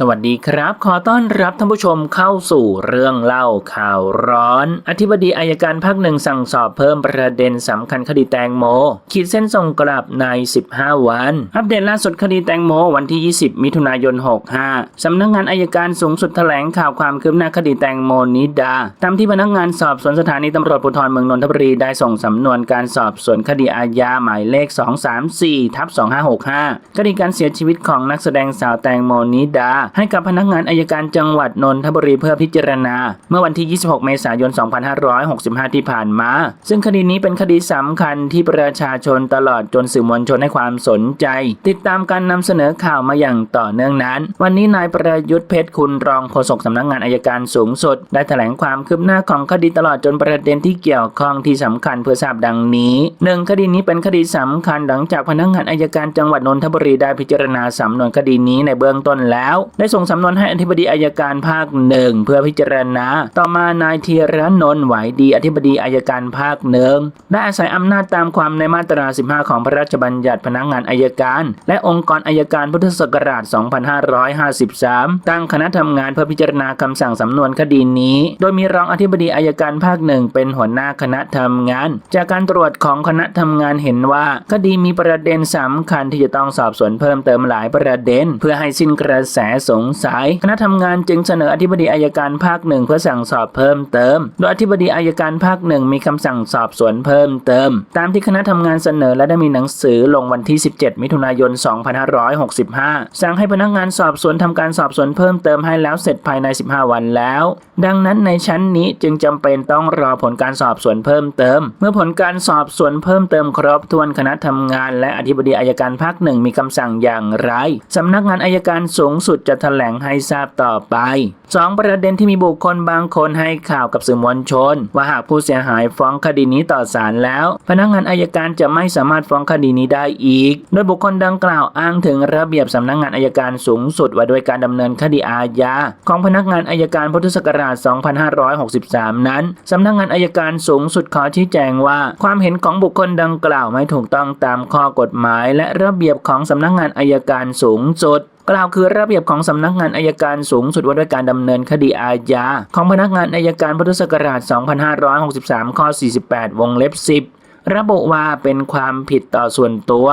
สวัสดีครับ ขอต้อนรับท่านผู้ชมเข้าสู่เรื่องเล่าข่าวร้อน อธิบดีอายการภาคหนึ่งสั่งสอบเพิ่มประเด็นสำคัญคดีแตงโม ขีดเส้นส่งกลับใน 15 วัน อัปเดตล่าสุดคดีแตงโมวันที่ 20 มิถุนายน 65 สำนักงานอายการสูงสุดแถลงข่าวความคืบหน้าคดีแตงโมนิดา ตามที่พนักงานสอบสวนสถานีตำรวจภูธรเมืองนนทบุรีได้ส่งสำนวนการสอบสวนคดีอาญาหมายเลข 234ทับ2565คดีการเสียชีวิตของนักแสดงสาวแตงโมนิดาให้กับพนักงานอายการจังหวัดนนทบุรีเพื่อพิจารณา เมื่อวันที่ 26 เมษายน 2565 ที่ผ่านมา ซึ่งคดีนี้เป็นคดีสำคัญที่ประชาชนตลอดจนสื่อมวลชนให้ความสนใจ ติดตามการนำเสนอข่าวมาอย่างต่อเนื่องนั้น วันนี้นายประยุทธ์เพชรคุณรองโฆษกสำนักงานอายการสูงสุด ได้แถลงความคืบหน้าของคดีตลอดจนประเด็นที่เกี่ยวข้องที่สำคัญเพื่อทราบดังนี้หนึ่งคดีนี้เป็นคดีสำคัญหลังจากพนักงานอายการจังหวัดนนทบุรีได้พิจารณาสำนวนคดีนี้ในเบื้องต้นแล้วได้ส่งสำนวนให้อธิบดีอายการภาคหนึ่งเพื่อพิจารณา ต่อมานายธีรนนท์ไหวดีอธิบดีอายการภาคหนึ่งได้อาศัยอำนาจตามความในมาตรา 15 ของพระราชบัญญัติพนักงานอายการ และองค์กรอายการพุทธศักราช 2553 ตั้งคณะทำงานเพื่อพิจารณาคำสั่งสำนวนคดีนี้ โดยมีรองอธิบดีอายการภาคหนึ่งเป็นหัวหน้าคณะทำงาน จากการตรวจของคณะทำงานเห็นว่า คดีมีประเด็นสำคัญที่จะต้องสอบสวนเพิ่มเติมหลายประเด็น เพื่อให้สิ้นกระแสสงสัย คณะทำงานจึงเสนออธิบดีอายการภาคหนึ่งเพื่อสั่งสอบเพิ่มเติม โดยอธิบดีอายการภาคหนึ่งมีคำสั่งสอบสวนเพิ่มเติม ตามที่คณะทำงานเสนอและได้มีหนังสือลงวันที่ 17 มิถุนายน 2565 สั่งให้พนักงานสอบสวนทำการสอบสวนเพิ่มเติมให้แล้วเสร็จภายใน 15 วันแล้ว ดังนั้นในชั้นนี้จึงจำเป็นต้องรอผลการสอบสวนเพิ่มเติม เมื่อผลการสอบสวนเพิ่มเติมครบถ้วนคณะทำงาน และอธิบดีอายการภาคหนึ่งมีคำสั่งอย่างไรสำนักงานอายการสูงสุดจะแถลงให้ทราบต่อไปสองประเด็นที่มีบุคคลบางคนให้ข่าวกับสื่อมวลชน ว่าหากผู้เสียหายฟ้องคดีนี้ต่อศาลแล้ว พนักงานอายการจะไม่สามารถฟ้องคดีนี้ได้อีก โดยบุคคลดังกล่าวอ้างถึงระเบียบสำนักงานอายการสูงสุดว่าด้วยการดำเนินคดีอาญาของพนักงานอายการพุทธศักราช 2563 นั้นสำนักงานอายการสูงสุดขอชี้แจงว่า ความเห็นของบุคคลดังกล่าวไม่ถูกต้องตามข้อกฎหมาย และระเบียบของสำนักงานอายการสูงสุด กล่าวคือระเบียบของสำนักงานอายการสูงสุดว่าด้วยการดำเนินคดีอาญาของพนักงานอายการพุทธศักราช 2563 ข้อ 48 วงเล็บ 10 ระบุว่าเป็นความผิดต่อส่วนตัว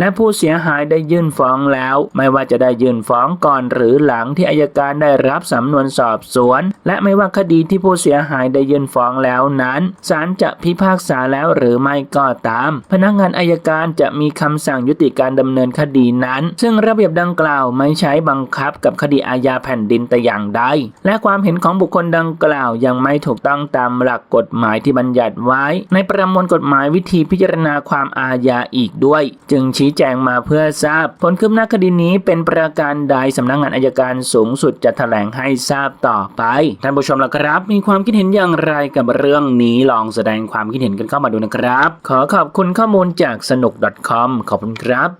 และผู้เสียหายได้ยื่นฟ้องแล้ว ไม่ว่าจะได้ยื่นฟ้องก่อนหรือหลังที่อายการได้รับสำนวนสอบสวน และไม่ว่าคดีที่ผู้เสียหายได้ยื่นฟ้องแล้วนั้นศาลจะพิพากษาแล้วหรือไม่ก็ตาม พนักงานอายการจะมีคำสั่งยุติการดำเนินคดีนั้น ซึ่งระเบียบดังกล่าวไม่ใช้บังคับกับคดีอาญาแผ่นดินแต่อย่างใดและความเห็นของบุคคลดังกล่าวยังไม่ถูกต้องตามหลักกฎหมายที่บัญญัติไว้ ในประมวลกฎหมายวิธีพิจารณาความอาญาอีกด้วย จึงชี้แจงมาเพื่อทราบ ผลคืบหน้าคดีนี้เป็นประการใดสำนักงานอายการสูงสุดจะแถลงให้ทราบต่อไป ท่านผู้ชมล่ะครับ มีความคิดเห็นอย่างไรกับเรื่องนี้ลองแสดงความคิดเห็นกันเข้ามาดูนะครับ ขอขอบคุณข้อมูลจากสนุก .com ขอบคุณครับ